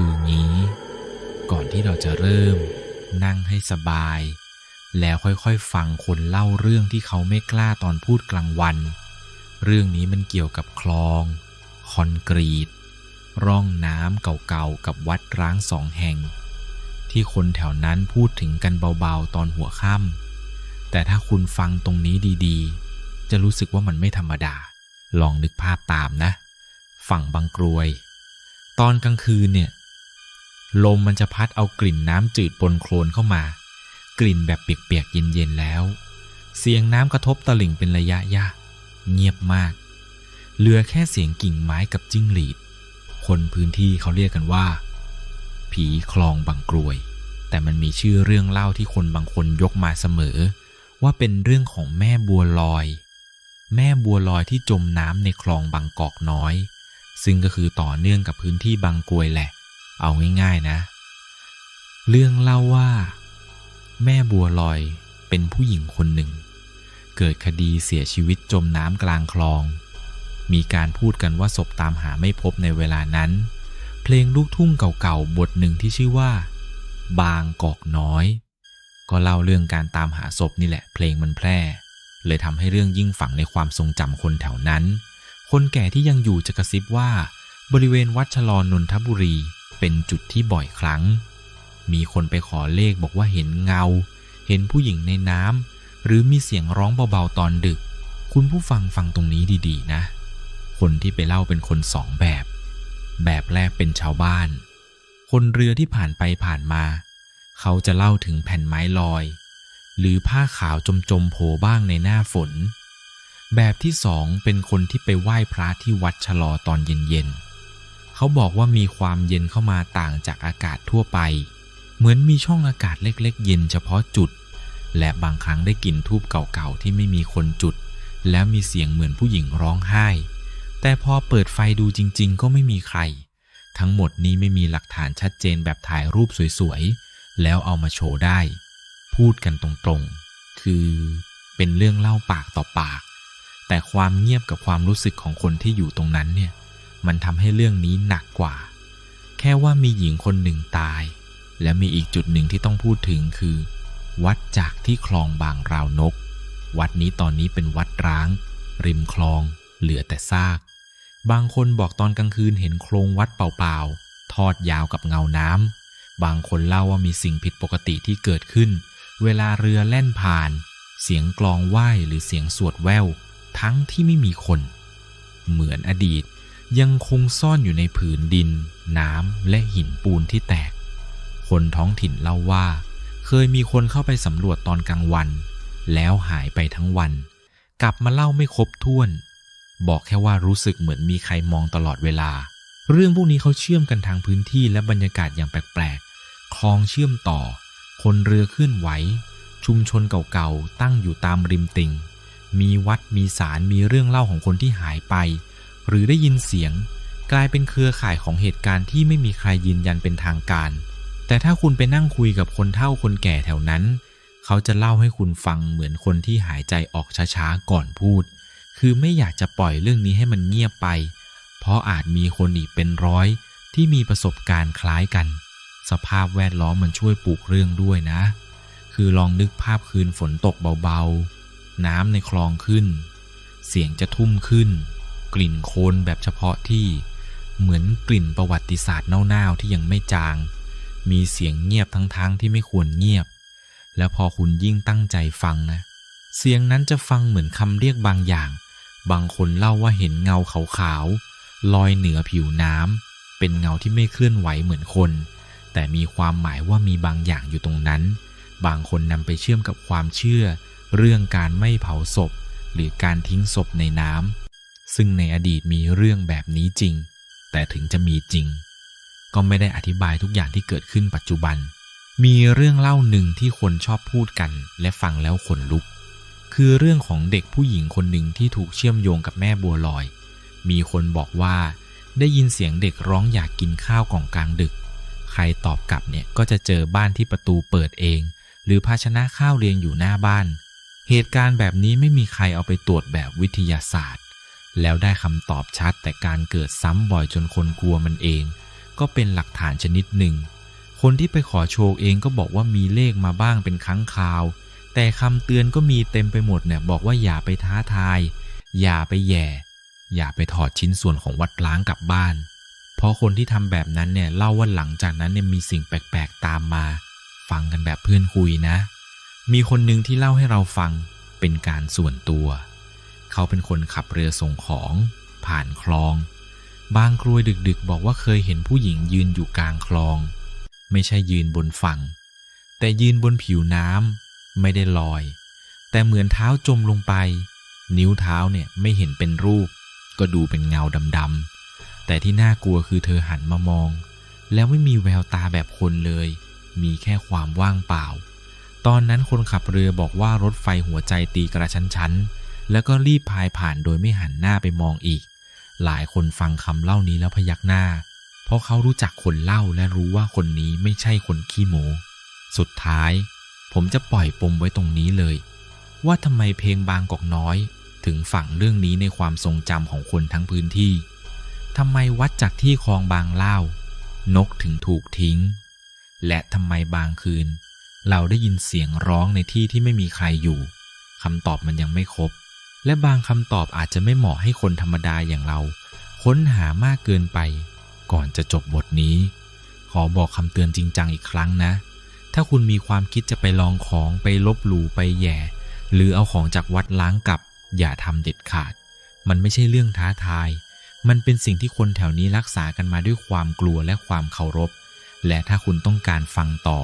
คืองี้ ก่อนที่เราจะเริ่ม นั่งให้สบาย แล้วค่อยๆฟังคนเล่าเรื่องที่เขาไม่กล้าตอนพูดกลางวัน เรื่องนี้มันเกี่ยวกับคลอง คอนกรีต ร่องน้ำเก่าๆกับวัดร้างสองแห่ง ที่คนแถวนั้นพูดถึงกันเบาๆตอนหัวค่ำแต่ถ้าคุณฟังตรงนี้ดีๆ จะรู้สึกว่ามันไม่ธรรมดา ลองนึกภาพตามนะ ฝั่งบางกรวยตอนกลางคืนเนี่ย ลมมันจะพัดเอากลิ่นน้ำจืดปนโคลนเข้ามา กลิ่นแบบเปียกๆเย็นๆแล้ว เสียงน้ำกระทบตลิ่งเป็นระยะยากเงียบมาก เหลือแค่เสียงกิ่งไม้กับจิ้งหรีด คนพื้นที่เขาเรียกกันว่า ผีคลองบางกรวย แต่มันมีชื่อเรื่องเล่าที่คนบางคนยกมาเสมอ ว่าเป็นเรื่องของแม่บัวลอย แม่บัวลอยที่จมน้ำในคลองบางกอกน้อย ซึ่งก็คือต่อเนื่องกับพื้นที่บางกรวยแหละ เอาง่ายๆนะ เรื่องเล่าว่า แม่บัวลอยเป็นผู้หญิงคนหนึ่ง เกิดคดีเสียชีวิตจมน้ำกลางคลอง มีการพูดกันว่าศพตามหาไม่พบในเวลานั้น เพลงลูกทุ่งเก่าๆ บทหนึ่งที่ชื่อว่า บางกอกน้อย ก็เล่าเรื่องการตามหาศพนี่แหละ เพลงมันแพร่ เลยทำให้เรื่องยิ่งฝังในความทรงจำคนแถวนั้น คนแก่ที่ยังอยู่จะกระซิบว่า บริเวณวัดชลอนนทบุรี เป็นจุดที่บ่อยครั้ง มีคนไปขอเลขบอกว่าเห็นเงา เห็นผู้หญิงในน้ำหรือมีเสียงร้องเบาๆตอนดึก คุณผู้ฟังฟังตรงนี้ดีๆ นะ คนที่ไปเล่าเป็นคนสองแบบ แบบแรกเป็นชาวบ้าน คนเรือที่ผ่านไปผ่านมา เขาจะเล่าถึงแผ่นไม้ลอย หรือผ้าขาวจมๆโผล่บ้างในหน้าฝน แบบที่สองเป็นคนที่ไปไหว้พระที่วัดชะลอตอนเย็นๆ เขาบอกว่ามีความเย็นเข้ามาต่างจากอากาศทั่วไป เหมือนมีช่องอากาศเล็กๆ เย็นเฉพาะจุด และบางครั้งได้กลิ่นทูบเก่าๆที่ไม่มีคนจุด แล้วมีเสียงเหมือนผู้หญิงร้องไห้ แต่พอเปิดไฟดูจริงๆ ก็ไม่มีใคร ทั้งหมดนี้ไม่มีหลักฐานชัดเจนแบบถ่ายรูปสวยๆ แล้วเอามาโชว์ได้ พูดกันตรงๆ คือเป็นเรื่องเล่าปากต่อปาก แต่ความเงียบกับความรู้สึกของคนที่อยู่ตรงนั้นเนี่ย มันทำให้เรื่องนี้หนักกว่า แค่ว่ามีหญิงคนหนึ่งตาย และมีอีกจุดหนึ่งที่ต้องพูดถึงคือ วัดจากที่คลองบางราวนก วัดนี้ตอนนี้เป็นวัดร้าง ริมคลอง เหลือแต่ซาก บางคนบอกตอนกลางคืนเห็นโครงวัดเปล่าๆ ทอดยาวกับเงาน้ำบางคนเล่าว่ามีสิ่งผิดปกติที่เกิดขึ้น เวลาเรือแล่นผ่าน เสียงกลองไหว้หรือเสียงสวดแววทั้งที่ไม่มีคน เหมือนอดีต ยังคงซ่อนอยู่ในผืนดิน น้ำและหินปูนที่แตก คนท้องถิ่นเล่าว่า เคยมีคนเข้าไปสำรวจตอนกลางวัน แล้วหายไปทั้งวัน กลับมาเล่าไม่ครบถ้วน บอกแค่ว่ารู้สึกเหมือนมีใครมองตลอดเวลา เรื่องพวกนี้เขาเชื่อมกันทางพื้นที่และบรรยากาศอย่างแปลกๆ คลองเชื่อมต่อ คนเรือเคลื่อนไหว ชุมชนเก่าๆ ตั้งอยู่ตามริมติ่งมีวัดมีศาลมีเรื่องเล่าของคนที่หายไป หรือได้ยินเสียง กลายเป็นเครือข่ายของเหตุการณ์ที่ไม่มีใครยืนยันเป็นทางการ แต่ถ้าคุณไปนั่งคุยกับคนเฒ่าคนแก่แถวนั้น เขาจะเล่าให้คุณฟังเหมือนคนที่หายใจออกช้าๆก่อนพูด คือไม่อยากจะปล่อยเรื่องนี้ให้มันเงียบไป เพราะอาจมีคนอีกเป็นร้อยที่มีประสบการณ์คล้ายกัน สภาพแวดล้อมมันช่วยปลูกเรื่องด้วยนะ คือลองนึกภาพคืนฝนตกเบาๆ น้ำในคลองขึ้น เสียงจะทุ่มขึ้น กลิ่นโคลนแบบเฉพาะที่เหมือนกลิ่นประวัติศาสตร์เน่าๆที่ยังไม่จาง มีเสียงเงียบทั้งๆที่ไม่ควรเงียบ แล้วพอคุณยิ่งตั้งใจฟังนะ เสียงนั้นจะฟังเหมือนคำเรียกบางอย่าง บางคนเล่าว่าเห็นเงาขาวๆลอยเหนือผิวน้ำเป็นเงาที่ไม่เคลื่อนไหวเหมือนคน แต่มีความหมายว่ามีบางอย่างอยู่ตรงนั้น บางคนนำไปเชื่อมกับความเชื่อ เรื่องการไม่เผาศพ หรือการทิ้งศพในน้ำ ซึ่งในอดีตมีเรื่องแบบนี้จริง แต่ถึงจะมีจริง ก็ไม่ได้อธิบายทุกอย่างที่เกิดขึ้นปัจจุบัน มีเรื่องเล่าหนึ่งที่คนชอบพูดกัน และฟังแล้วขนลุก คือเรื่องของเด็กผู้หญิงคนหนึ่งที่ถูกเชื่อมโยงกับแม่บัวลอย มีคนบอกว่า ได้ยินเสียงเด็กร้องอยากกินข้าวกล่องกลางดึก ใครตอบกลับเนี่ยก็จะเจอบ้านที่ประตูเปิดเอง หรือภาชนะข้าวเรียงอยู่หน้าบ้าน เหตุการณ์แบบนี้ไม่มีใครเอาไปตรวจแบบวิทยาศาสตร์ แล้วได้คำตอบชัดแต่การเกิดซ้ำบ่อยจนคนกลัวมันเอง ก็เป็นหลักฐานชนิดหนึ่ง คนที่ไปขอโชคเองก็บอกว่ามีเลขมาบ้างเป็นครั้งคราว แต่คำเตือนก็มีเต็มไปหมดเนี่ยบอกว่าอย่าไปท้าทาย อย่าไปแย่ อย่าไปถอดชิ้นส่วนของวัดล้างกลับบ้าน เพราะคนที่ทำแบบนั้นเนี่ยเล่าว่าหลังจากนั้นเนี่ยมีสิ่งแปลกๆตามมา ฟังกันแบบเพื่อนคุยนะ มีคนหนึ่งที่เล่าให้เราฟังเป็นการส่วนตัว เขาเป็นคนขับเรือส่งของ ผ่านคลอง บางกรวยดึกๆ บอกว่าเคยเห็นผู้หญิงยืนอยู่กลางคลอง ไม่ใช่ยืนบนฝั่ง แต่ยืนบนผิวน้ำไม่ได้ลอย แต่เหมือนเท้าจมลงไป นิ้วเท้าเนี่ยไม่เห็นเป็นรูป ก็ดูเป็นเงาดำๆแต่ที่น่ากลัวคือเธอหันมามอง แล้วไม่มีแววตาแบบคนเลย มีแค่ความว่างเปล่า ตอนนั้นคนขับเรือบอกว่ารถไฟหัวใจตีกระชั้นชันๆ แล้วก็รีบพายผ่านโดยไม่หันหน้าไปมองอีก หลายคนฟังคำเล่านี้แล้วพยักหน้า เพราะเขารู้จักคนเล่าและรู้ว่าคนนี้ไม่ใช่คนขี้โมสุดท้าย ผมจะปล่อยปมไว้ตรงนี้เลย ว่าทำไมเพลงบางกอกน้อย ถึงฝังเรื่องนี้ในความทรงจำของคนทั้งพื้นที่ทำไมวัดจากที่คลองบางเล่านกถึงถูกทิ้ง และทำไมบางคืน เราได้ยินเสียงร้องในที่ที่ไม่มีใครอยู่คำตอบมันยังไม่ครบ และบางคำตอบอาจจะไม่เหมาะให้คนธรรมดาอย่างเรา ค้นหามากเกินไป ก่อนจะจบบทนี้ ขอบอกคำเตือนจริงจังอีกครั้งนะ ถ้าคุณมีความคิดจะไปลองของไปลบหลู่ไปแย่ หรือเอาของจากวัดล้างกลับ อย่าทำเด็ดขาด มันไม่ใช่เรื่องท้าทาย มันเป็นสิ่งที่คนแถวนี้รักษากันมาด้วยความกลัวและความเคารพ และถ้าคุณต้องการฟังต่อ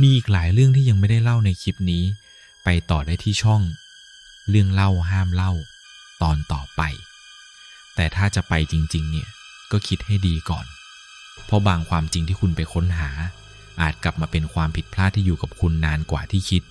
มีอีกหลายเรื่องที่ยังไม่ได้เล่าในคลิปนี้ ไปต่อได้ที่ช่อง เรื่องเล่าห้ามเล่า ตอนต่อไป แต่ถ้าจะไปจริง ๆ เนี่ย ก็คิดให้ดีก่อน เพราะบางความจริงที่คุณไปค้นหา อาจกลับมาเป็นความผิดพลาดที่อยู่กับคุณนานกว่าที่คิด